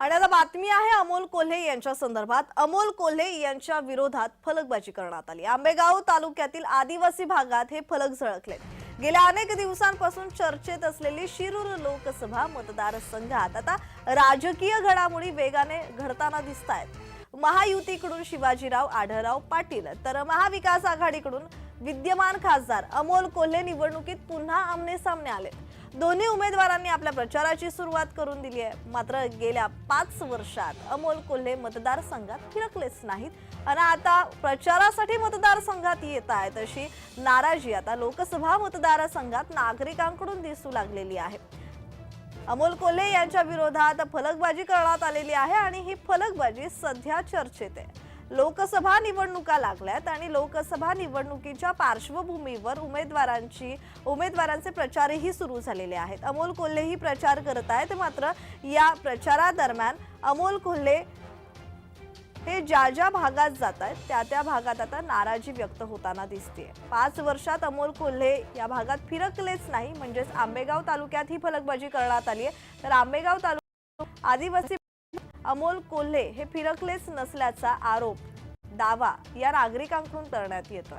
आणि आता बातमी आहे अमोल कोल्हे यांच्या संदर्भात. अमोल कोल्हे यांच्या विरोधात फलकबाजी करण्यात आली. आंबेगाव तालुक्यातील आदिवासी भागात हे फलक झळकले गेल्या अनेक दिवसांपासून चर्चेत असलेली शिरूर लोकसभा मतदारसंघात आता राजकीय घडामोडी वेगाने घडताना दिसत आहेत महायुतीकडून शिवाजीराव आढळराव पाटील तर महाविकास आघाडीकडून विद्यमान खासदार अमोल कोल्हे निवडणुकीत पुन्हा आमने सामने आले दोन्ही उमेदवारांनी आपल्या प्रचाराची सुरुवात करून दिली आहे. मात्र गेल्या पाच वर्षात अमोल कोल्हे मतदारसंघात फिरकलेच नाहीत. आणि आता प्रचारासाठी मतदारसंघात येत आहेत. अशी नाराजी आता लोकसभा मतदारसंघात नागरिकांकडून दिसू लागलेली आहे. अमोल कोल्हे यांच्या विरोधात फलकबाजी करण्यात आलेली आहे आणि ही फलकबाजी सध्या चर्चेत आहे. लोकसभा निवडणुका लागल्यात आणि लोकसभा निवडणुकीच्या पार्श्वभूमीवर उमेदवारांची उमेदवारांचे प्रचारही सुरू झालेले आहेत. अमोल कोल्हेही प्रचार करत आहेत. मात्र या प्रचारादरम्यान अमोल कोल्हे हे ज्या ज्या भागात जात आहेत त्या त्या भागात आता नाराजी व्यक्त होताना दिसते पाच वर्षात अमोल कोल्हे या भागात फिरकलेच नाही. म्हणजेच आंबेगाव तालुक्यात ही फलकबाजी करण्यात आली आहे तर आंबेगाव तालुक्यात आदिवासी अमोल कोल्हे हे फिरकलेच नसल्याचा आरोप दावा या नागरिकांकडून करण्यात येतोय.